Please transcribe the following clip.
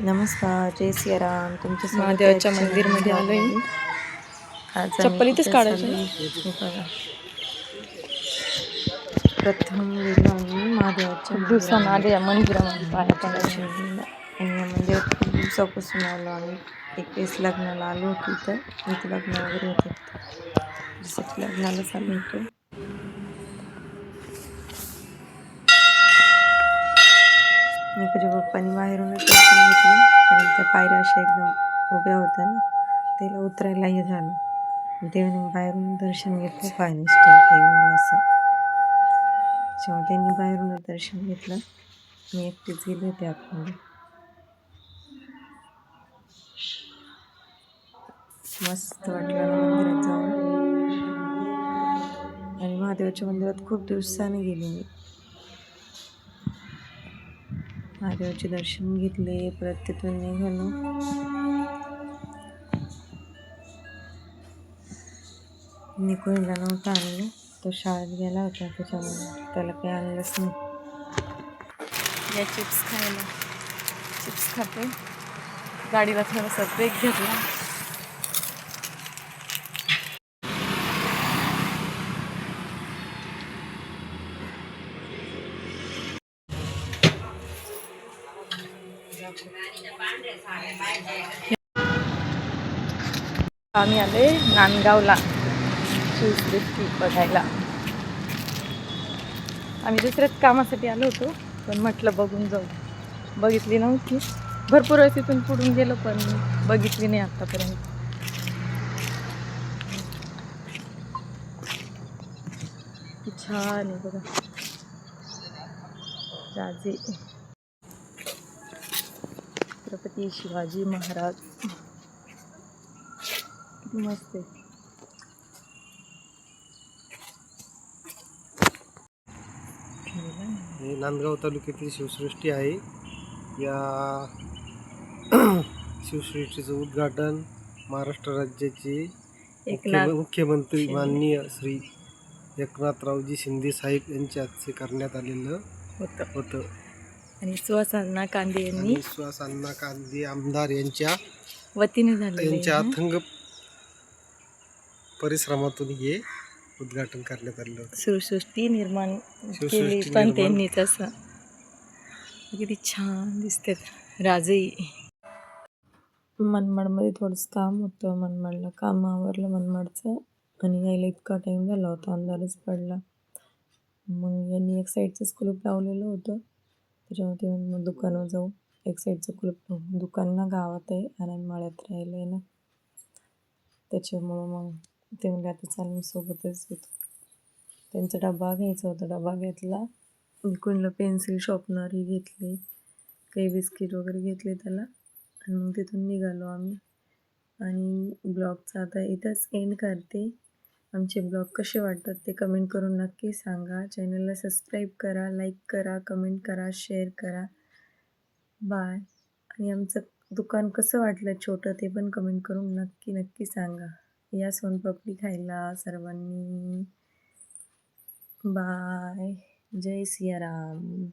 नमस्कार जय सियाराम. तुमच्या महादेवाच्या मंदिरमध्ये आलोय. आम्ही चप्पल इथेच काढायची. प्रथम गेलो आम्ही महादेवाच्या आले या मंदिरामध्ये पाया शिवलिंगला. आणि या मंदिरात खूप दिवसापासून आलो आम्ही. एक वेळेस लग्नाला आलो होतो इथं. इथं लग्न वगैरे होते जसं लग्नाला चालू होतो. निकूच्या पप्पांनी बाहेरूनच दर्शन घेतलं. कारण त्या पायऱ्या अशा एकदम उभ्या होत्या ना त्याला उतरायला हे झालं. देवाने बाहेरून दर्शन घेतलं फायनल स्टेल काही होईल असं. तेव्हा त्यांनी बाहेरूनच दर्शन घेतलं मी एकटीच गेले होते आपण मस्त वाटलं मंदिरात जाऊन. आणि महादेवाच्या मंदिरात खूप दिवसाने गेले मी. महादेवाचे दर्शन घेतले परत तिथून निघालो. निकोणीला नव्हतं आणलं. तो शाळेत गेला होता त्याच्यामुळे त्याला काही आणलंच नाही. या चिप्स खायला. चिप्स खाते. गाडीला थोडासा ब्रेक घेतला. आम्ही आले नांदगावला. शिवसृष्टी बघायला. आम्ही दुसऱ्याच कामासाठी आलो होतो पण म्हटलं बघून जाऊ. बघितली नव्हती. भरपूर वेळेस तिथून पुढून गेलो पण बघितली नाही आतापर्यंत. छान आहे बघा. राजे छत्रपती शिवाजी महाराज. किती मस्त आहे हे नांदगाव तालुक्यातील शिवसृष्टी आहे. या शिवसृष्टीचं उद्घाटन महाराष्ट्र राज्याचे मुख्य मुख्यमंत्री. माननीय श्री एकनाथरावजी शिंदे साहेब यांच्या हस्ते करण्यात आलेलं होतं. होतं. आणि सुहासांना कांदे यांनी आणि सुहास अण्णा कांदे आमदार यांच्या वतीने झालेले यांच्या. अथंग परिश्रमातून हे उद्घाटन करण्यात आलेलं होतं. सृष्टी निर्माण केली शिवसृष्टी पण निर्माण. त्यांनीच असं. किती छान दिसते राजई मनमाडमध्ये थोडंसं काम होतं मनमाडला काम आवरलं मनमाडचं आणि यायला इतका टाईम झाला होता अंधारच पडला. मग यांनी एक साईडचंच कुलूप लावलेलं होतं. त्याच्यामध्ये मग दुकानावर जाऊ एक साईडचं कुलप दुकान ना गावात आहे आणि माळ्यात राहिलं आहे ना. त्याच्यामुळं मग ते म्हणजे आता चाल मी सोबतच येतो. त्यांचा डबा घ्यायचा होता. डबा घेतला. इकडलं पेन्सिल शॉपनरही घेतली. काही बिस्किट वगैरे घेतले त्याला. आणि मग तिथून निघालो आम्ही. आणि ब्लॉगचा आता इथंच एंड करते. आमचे ब्लॉग कसे वाटतात ते कमेंट करून नक्की सांगा. चॅनलला सबस्क्राईब करा लाईक करा कमेंट करा शेअर करा. बाय. आणि आमचं दुकान कसं वाटलं छोटं ते पण कमेंट करून नक्की नक्की सांगा. या सोनपापडी खायला सर्वांनी. बाय. जय सियाराम.